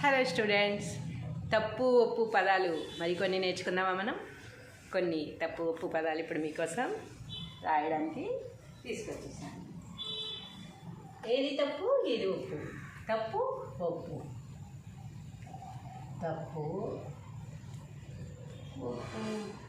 Hello students తప్పు ఒప్పు పదాలు మరికొన్ని నేర్చుకుందామా మనం? కొన్ని తప్పు ఒప్పు పదాలు ఇప్పుడు మీకోసం రాయడానికి తీసుకొచ్చేసాను. ఏది తప్పు ఏది ఒప్పు? తప్పు ఒప్పు. తప్పు ఒప్పు.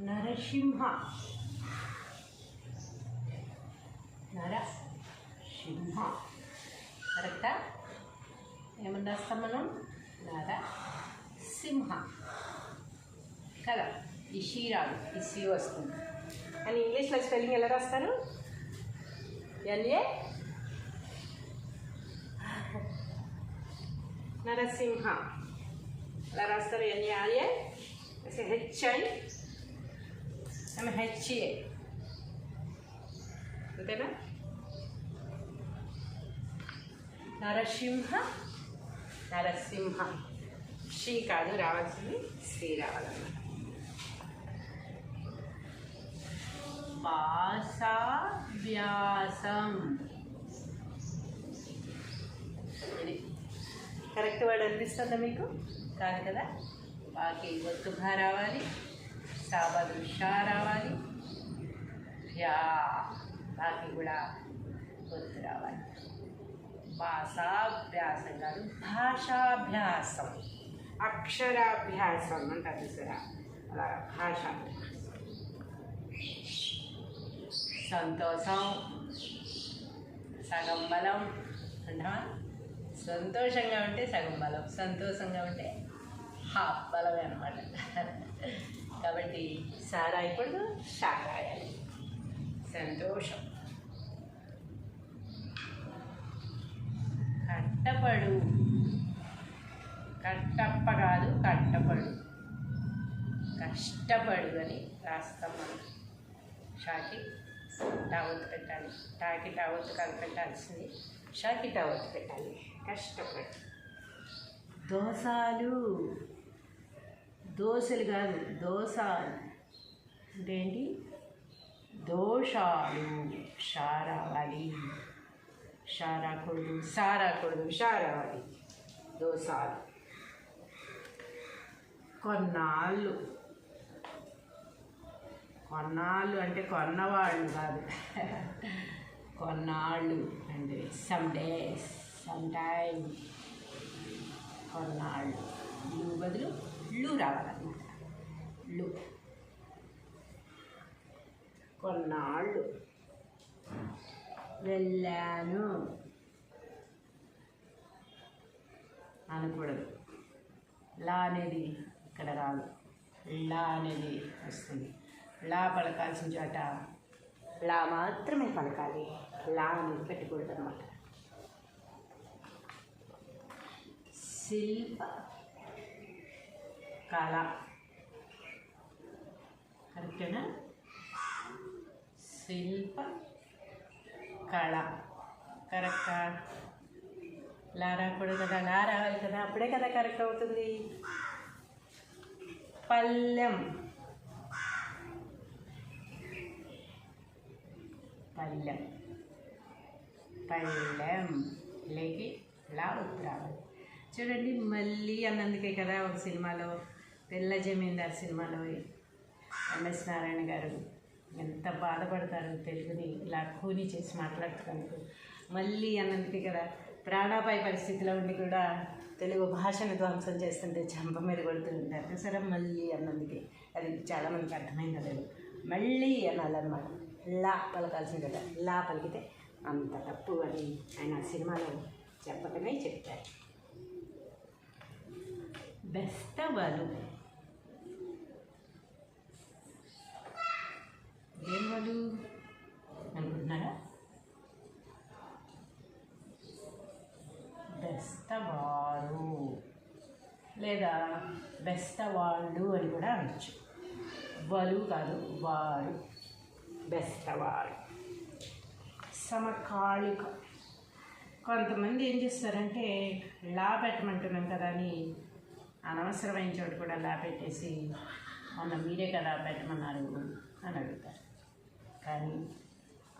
నరసింహ. నరసింహ. కరెక్టా? ఏమని రాస్తాం మనం నర సింహ కదా ఇషి రాదు ఇసి వస్తుంది. అని ఇంగ్లీష్లో స్పెల్లింగ్ ఎలా రాస్తారు? ఎన్ఏ నరసింహ. ఎలా రాస్తారు? ఎన్ఏఆర్ఏ హెచ్ఐ ఆమె హెచ్ఏ అంతేనా నరసింహ నరసింహ శ్రీ కాదు రావాల్సింది శ్రీ రావాలన్నమాట భాషాభ్యాసం ఇది కరెక్ట్ వర్డ్ అనిపిస్తుందా మీకు? కాదు కదా? బాకీ ఒత్తుగా రావాలి. సాబదు షా రావాలి యా బాకి కూడా ఒత్తు రావాలి. భాషాభ్యాసం కాదు భాషాభ్యాసం. అక్షరాభ్యాసం అంటారు చూసారా? అలా భాష. సంతోషం సగం బలం అంటావా? సంతోషంగా ఉంటే సగం బలం సంతోషంగా ఉంటే హాఫ్ బలమే అనమాట కాబట్టి సారా ఇప్పుడు సారాయాలి సంతోషం. కట్టపడు. కట్టప్ప కాదు కట్టపడు. కష్టపడు అని రాస్తాం మనం. షాకి టావత్ పెట్టాలి. టాకి టావత్ కాదు పెట్టాల్సింది షాకి టావత్ పెట్టాలి. కష్టపడు. దోసాలు. దోశలు కాదు దోసాలు. అంటే ఏంటి? దోషాలు. షా రావాలి షా రాకూడదు సా రాకూడదు షా రావాలి దోసాలు. కొన్నాళ్ళు. కొన్నాళ్ళు అంటే కొన్నవాళ్ళు కాదు. కొన్నాళ్ళు అంటే సమ్ డేస్ సమ్ టైమ్ కొన్నాళ్ళు లు బదులు లు రావాలన్నమాట లు. కొన్నాళ్ళు. వెళ్ళాను. అనకూడదు. లా అనేది ఇక్కడ రాదు. లా అనేది వస్తుంది. లా పలకాల్సిన చోట లా మాత్రమే పలకాలి. లా అనేది పెట్టకూడదు అనమాట శిల్ప కళ కరెక్టేనా శిల్ప కళ కరెక్టా లా రాకూడదు కదా లా రావాలి కదా అప్పుడే కదా కరెక్ట్ అవుతుంది పల్లెం పల్లెం పల్లెం లేకి లా ఉత్తరావాలి చూడండి మళ్ళీ అన్నందుకే కదా ఒక సినిమాలో పిల్ల జమీందార్ సినిమాలో ఎంఎస్ నారాయణ గారు ఎంత బాధపడతారు తెలుగుని ఇలా కూని చేసి మాట్లాడుతున్నందుకు. మళ్ళీ అన్నందుకే కదా ప్రాణాపాయ పరిస్థితిలో ఉండి కూడా తెలుగు భాషను ధ్వంసం చేస్తుంటే చంప మీద కొడుతుంటారు సరే మళ్ళీ అన్నందుకే. అది చాలామందికి అర్థమైంది లేదు మళ్ళీ అనాలన్నమాట. లా పలకాల్సింది కదా. లా పలికితే అంత తప్పు అని ఆయన సినిమాలో చెప్పటమే చెప్తారు. బెస్తవలు. ఏం అనుకుంటున్నారా? బెస్తవారు. లేదా బెస్తవాళ్ళు అని కూడా అనొచ్చు. వలు కాదు వారు. బెస్తవారు. సమకాళిక కొంతమంది ఏం చేస్తారంటే లా పెట్టమంటున్నాం కదా అని అనవసరమైన చోటు కూడా అలా పెట్టేసి మొన్న మీరే కదా పెట్టమన్నారు అని అడుగుతారు. కానీ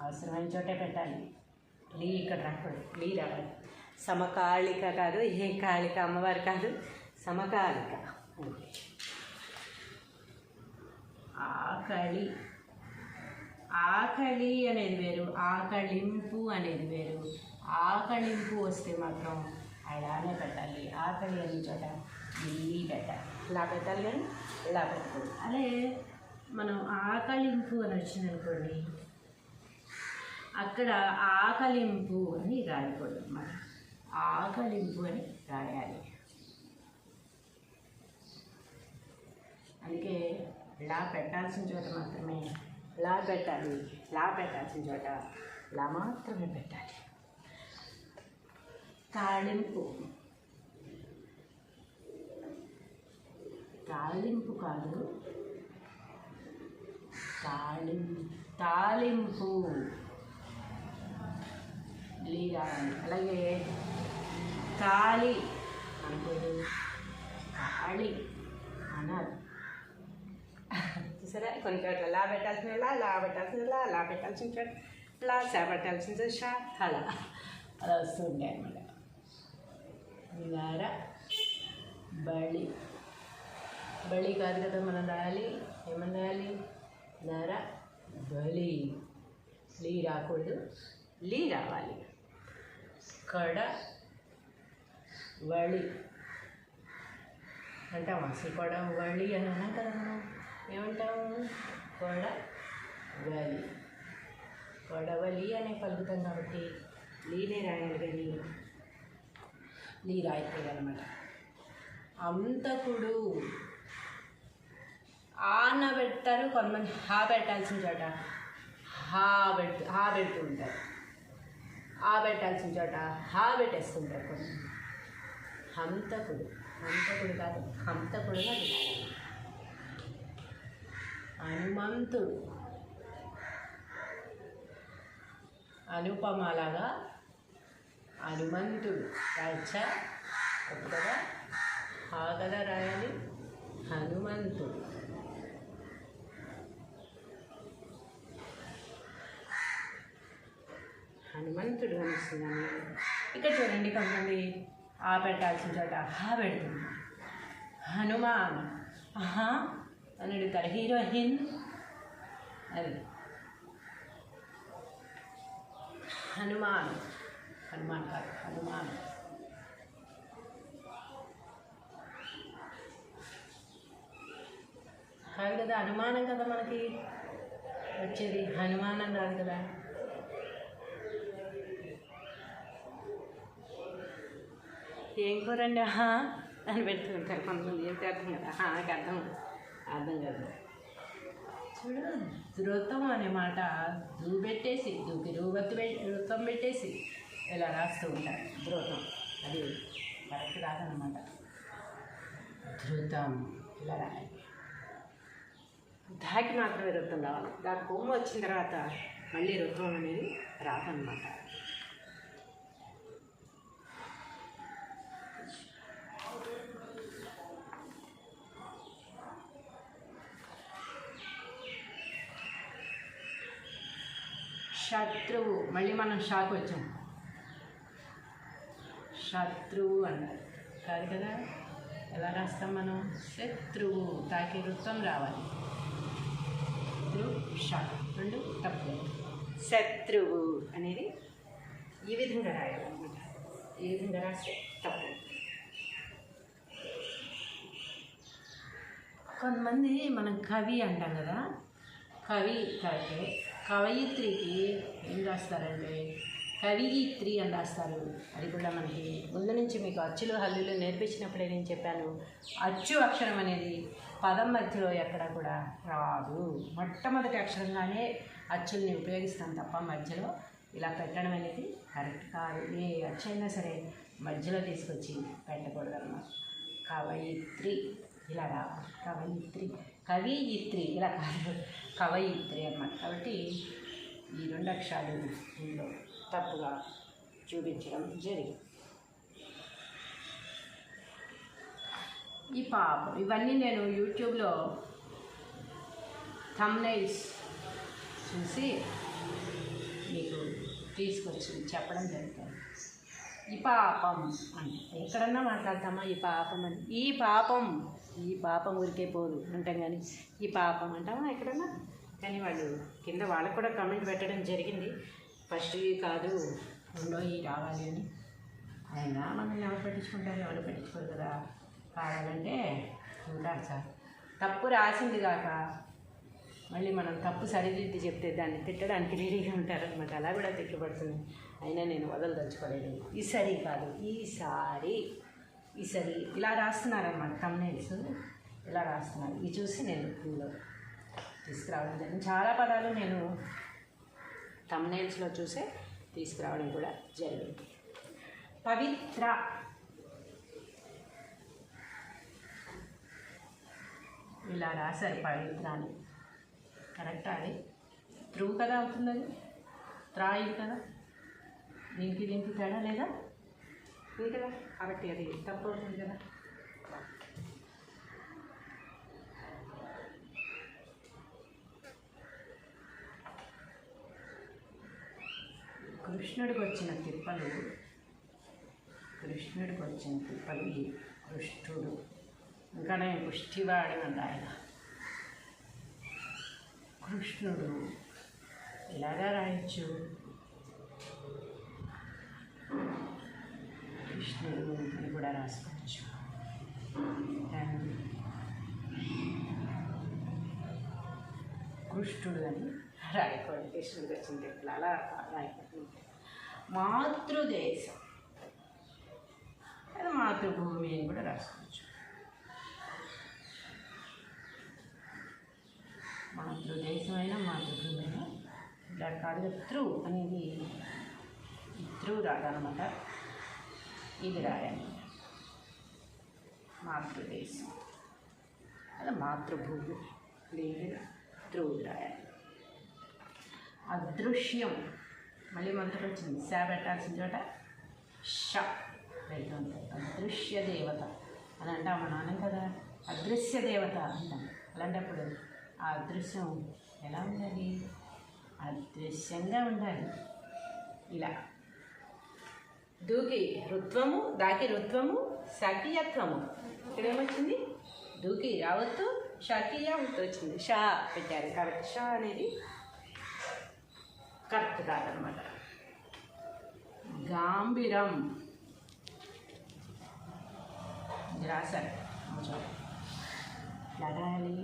అవసరమైన చోటే పెట్టాలి. లీ ఇక్కడ రాకూడదు. లీ రావాలి. సమకాళిక కాదు ఏ కాళిక అమ్మవారు కాదు సమకాలిక. ఆకలి ఆకలి అనేది వేరు ఆకలింపు అనేది వేరు. ఆకలింపు వస్తే మాత్రం అలానే పెట్టాలి. ఆకలి అని చోట ఢిల్లీ పెట్టాలి. ఇలా పెట్టాలి కానీ ఇలా పెట్టకూడదు. అదే మనం ఆకలింపు అని వచ్చింది అనుకోండి అక్కడ ఆకలింపు అని రాయకూడదు అన్నమాట. ఆకలింపు అని రాయాలి. అందుకే ఇలా పెట్టాల్సిన చోట మాత్రమే లా పెట్టాలి ఇలా పెట్టాల్సిన చోట ఇలా మాత్రమే పెట్టాలి. తాళింపు. తాళింపు కాదు. తాళిం తాలింపు లీ అలాగే తాళి అంటే తాళి అనాలి చూసారా? కొన్ని చోట్ల లా పెట్టాల్సిన లా లా పెట్టాల్సిన లా లా పెట్టాల్సిన చోట్ల లా సా పెట్టాల్సిన షా అలా అలా వస్తూ ఉంటాయి అన్నమాట నివార బళి బళి కాదు కదా మనం రాయాలి? ఏమని రాయాలి? నర బలి. లీ రాకూడదు. లీ రావాలి. కడ వళి. అంటాం అసలు కొడ వళి అని అన్నాం కదా మనం. ఏమంటాము? కొడ వలి కొడవలి అనే పలుకుతాం కాబట్టి లీనే రాయాలి కానీ నీరు రాయట్లేదు అనమాట అంతకుడు ఆన పెడతారు కొంతమంది హా పెట్టాల్సిన చోట హా పెట్టు హా పెడుతూ ఉంటారు. ఆ పెట్టాల్సిన చోట హా పెట్టేస్తుంటారు కొంచెం హంతకుడు హంతకుడు కాదు హంతకుడు కాదు. హనుమంతుడు. అనుపమలాగా హనుమంతుడు రాయచ్చా? తప్పు కదా హా రాయాలి. హనుమంతుడు. హనుమంతుడు అనిస్తున్నాను ఇక్కడ చూడండి కొంతమంది ఆ పెట్టాల్సిన చోట హా పెడుతుంది. హనుమాన్. ఆహా అని అడుగుతారు హీరోయిన్. అది. హనుమాన్. హనుమాన్ కాదు హనుమాన్. కాదు కదా అనుమానం కదా మనకి. వచ్చేది హనుమానం రాదు కదా. ఏం కూరండి? ఆహా అని పెడుతుంటారు కొంతమంది. ఏంటి అర్థం కదా? నాకు అర్థం అర్థం కాదు. చూడు ధృతం అనే మాట దూబెట్టేసి దూకి రూవత్తు పెట్టి పెట్టేసి ఇలా రాస్తూ ఉంటారు. ధృతం. అది కరెక్ట్ కాదనమాట ధృతం. ఇలా రాయాలి. దాకి మాత్రమే రుత్తం రావాలి. దాని కొమ్ము వచ్చిన తర్వాత మళ్ళీ రుత్వం అనేది రాదనమాట శత్రువు. మళ్ళీ మనం షాక్ వచ్చాం. శత్రువు అన్నారు కాదు కదా? ఎలా రాస్తాం మనం? శత్రువు. తాకే వృత్తం రావాలి. శత్రు రెండు తప్పు శత్రువు అనేది ఈ విధంగా రాయాలన్నమాట. ఈ విధంగా రాస్తే తప్పు. కొంతమంది మనం కవి అంటాం కదా? కవి కాకే కవయిత్రికి ఏం రాస్తారంటే కవియిత్రి అని రాస్తారు. అది కూడా మనకి ముందు నుంచి మీకు అచ్చులు హల్లులు నేర్పించినప్పుడే నేను చెప్పాను. అచ్చు అక్షరం అనేది పదం మధ్యలో ఎక్కడ కూడా రాదు. మొట్టమొదటి అక్షరంగానే అచ్చుల్ని ఉపయోగిస్తాం తప్ప మధ్యలో ఇలా పెట్టడం అనేది కరెక్ట్ కాదు. ఏ అచ్చైనా సరే మధ్యలో తీసుకొచ్చి పెట్టకూడదు అన్నమాట కవయిత్రి ఇలా రావాలి కవయిత్రి కవియిత్రి ఇలా కాదు. కవయిత్రి అన్నమాట. కాబట్టి ఈ రెండు అక్షరాలు ఇందులో తప్పుగా చూపించడం జరిగింది. ఈ పాపం ఇవన్నీ నేను యూట్యూబ్లో థమ్నైల్స్ చూసి మీకు తీసుకొచ్చి చెప్పడం జరుగుతుంది. ఈ పాపం అని ఎక్కడన్నా మాట్లాడతామా? ఈ పాపం అని. ఈ పాపం ఈ పాపం ఊరికే పోదు అంటాం కానీ ఈ పాపం అంటామా ఎక్కడన్నా? కానీ వాళ్ళు కింద వాళ్ళకు కూడా కమెంట్ పెట్టడం జరిగింది. ఫస్ట్ కాదు రెండో ఈ రావాలి అని. అయినా మనల్ని ఎవరు పట్టించుకుంటారు? ఎవరు పట్టించుకోరు కదా. కావాలంటే ఉంటారు సార్. తప్పు రాసింది కాక మళ్ళీ మనం తప్పు సరిదిద్ది చెప్తే దాన్ని తిట్టడానికి రెడీగా ఉంటారనమాట అలా కూడా తిట్టుపడుతుంది అయినా నేను వదలదలుచుకోలేదు ఈసారి కాదు ఈసారి ఈసారి ఇలా రాస్తున్నారనమాట తమ్నేల్స్ ఇలా రాస్తున్నారు. ఇవి చూసి నేను తీసుకురావడం జరిగింది. చాలా పదాలు నేను తమ్నేల్స్లో చూసే తీసుకురావడం కూడా జరిగింది. పవిత్ర. ఇలా రాశారు పవిత్ర అని కరెక్టా అది? త్రూ కదా అవుతుంది అది కదా? దీనికి దీనికి తేడా లేదా? ఇది కదా. కాబట్టి అది తప్పు అవుతుంది కదా. కృష్ణుడికి వచ్చిన తిప్పలు కృష్ణుడికి వచ్చిన తిప్పలు ఈ కృష్ణుడు. ఇంకా నేను పుష్టివాడు అంట ఆయన. కృష్ణుడు ఇలాగా రాయొచ్చు? కృష్ణుడు అని కూడా రాసుకోవచ్చు. కృష్ణుడు అని రాయకోండి కృష్ణుడికి వచ్చిన తిప్పలు అలా రాయకూడదు మాతృదేశం అది మాతృభూమి. అని కూడా రాసుకోవచ్చు మాతృదేశమైన మాతృభూమి అయినా ఇలా కాదు త్రూ అనేది త్రూ రాదనమాట ఇది రాయాలి మాతృదేశం అది మాతృభూమి లేదు త్రూ రాయాలి అదృశ్యం. మళ్ళీ మంత్రం వచ్చింది. శా పెట్టాల్సిన చోట ష వెళ్తుంది. అదృశ్య దేవత అని అంటాం మా నాన్న కదా. అదృశ్య దేవత అంటాం. అలాంటప్పుడు ఆ అదృశ్యం ఎలా ఉండాలి? అదృశ్యంగా ఉండాలి. ఇలా. దూకి రుత్వము దాకి రుత్వము షాకీయత్వము ఇక్కడ ఏమొచ్చింది? దూకి రావత్తు షాకీయ వచ్చింది షా పెట్టారు. కాబట్టి షా అనేది కరెక్ట్ కాదనమాట గాంభీరం. రాశారు ఎలా రాయాలి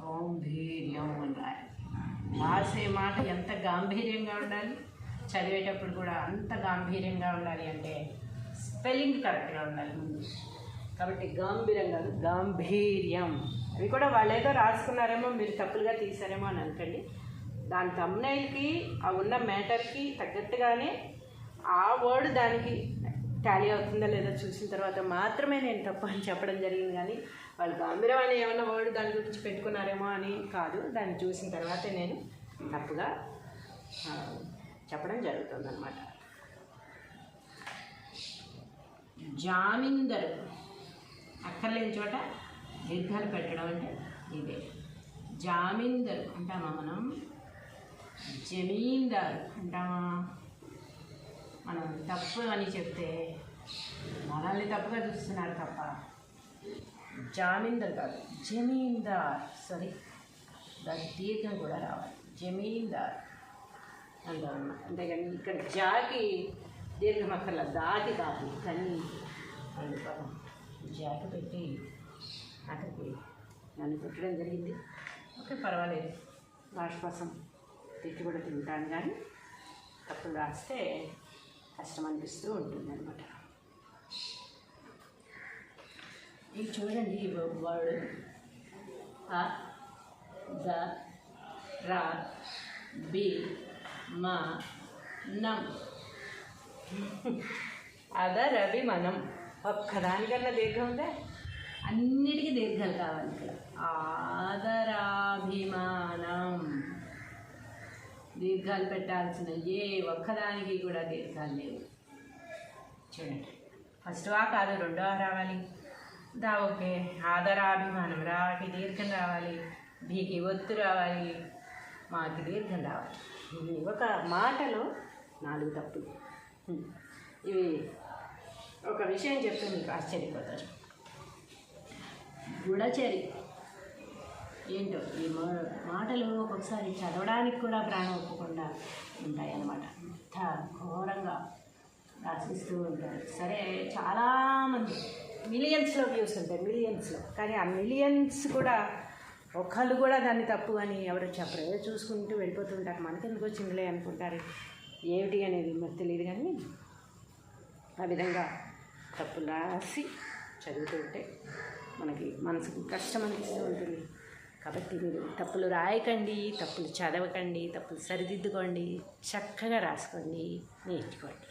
గాంభీర్యం అని రాయాలి రాసే మాట ఎంత గాంభీర్యంగా ఉండాలి? చదివేటప్పుడు కూడా అంత గాంభీర్యంగా ఉండాలి అంటే స్పెల్లింగ్ కరెక్ట్గా ఉండాలి ముందు. కాబట్టి గాంభీర్యం కాదు గాంభీర్యం. అవి కూడా వాళ్ళు ఏదో రాసుకున్నారేమో మీరు తప్పులుగా తీసారేమో అని అనుకోండి. దాని తమ్నైల్కి ఆ ఉన్న మ్యాటర్కి తగ్గట్టుగానే ఆ వర్డ్ దానికి టాలీ అవుతుందా లేదా చూసిన తర్వాత మాత్రమే నేను తప్ప అని చెప్పడం జరిగింది. కానీ వాళ్ళు గంభీరం అని ఏమన్నా వర్డ్ దాని గురించి పెట్టుకున్నారేమో అని కాదు. దాన్ని చూసిన తర్వాతే నేను తప్పుగా చెప్పడం జరుగుతుంది అనమాట జామీందర్ అక్కర్లేని చోట దీర్ఘాలు పెట్టడం అంటే ఇదే. జామీందర్ అంటామా మనం? జమీందారు అంటామా మనం తప్పు అని చెప్తే మనల్ని తప్పుగా చూస్తున్నారు తప్ప జామీందార్ కాదు జమీందార్ సారీ దాని దీర్ఘం కూడా రావాలి. జమీందార్ అంటారు అంతేగాని ఇక్కడ జాకి దీర్ఘం అక్కర్ల దాటి కాదు కానీ వాళ్ళు జాకి పెట్టి అక్కడికి నన్ను పెట్టడం జరిగింది. ఓకే పర్వాలేదు. లాస్ట్ కోసం తిట్టి కూడా తింటాను కానీ తప్పులు రాస్తే కష్టం అనిపిస్తూ ఉంటుంది అనమాట ఇది చూడండి ఈ వర్డ్ అ ద రా బి మా నం. అద రవి మనం. ఒక్కదానికన్నా దీర్ఘం ఉందా? అన్నిటికీ దీర్ఘాలు కావాలి ఇక్కడ. ఆదరాభిమానం. దీర్ఘాలు పెట్టాల్సిన ఏ ఒక్కదానికి కూడా దీర్ఘాలు లేవు. చూడండి. ఫస్ట్ వా కాదు రెండవ రావాలి. దా ఓకే. ఆదరాభిమానం రాకి దీర్ఘం రావాలి. బీకి ఒత్తు రావాలి. మాకి దీర్ఘం రావాలి. ఇవి ఒక మాటలో నాలుగు తప్పులు ఇవి ఒక విషయం చెప్తే మీకు ఆశ్చర్యపోతారు. గుడచరి ఏంటో ఈ మాటలు ఒక్కొక్కసారి చదవడానికి కూడా ప్రాణం ఒప్పకుండా ఉంటాయి అన్నమాట అంత ఘోరంగా రాసిస్తూ ఉంటారు. సరే చాలామంది మిలియన్స్లో వ్యూస్ ఉంటాయి మిలియన్స్లో కానీ ఆ మిలియన్స్ కూడా ఒకళ్ళు కూడా దాన్ని తప్పు అని ఎవరు చెప్పరు. ఏదో చూసుకుంటూ వెళ్ళిపోతుంటారు మనకెందుకు వచ్చిందిలే అనుకుంటారు. ఏమిటి అనేది మరి తెలియదు కానీ ఆ విధంగా తప్పులు రాసి చదువుతూ ఉంటే మనకి మనసుకు కష్టం అనిపిస్తూ ఉంటుంది. కాబట్టి మీరు తప్పులు రాయకండి తప్పులు చదవకండి తప్పులు సరిదిద్దుకోండి చక్కగా రాసుకోండి నేర్చుకోండి.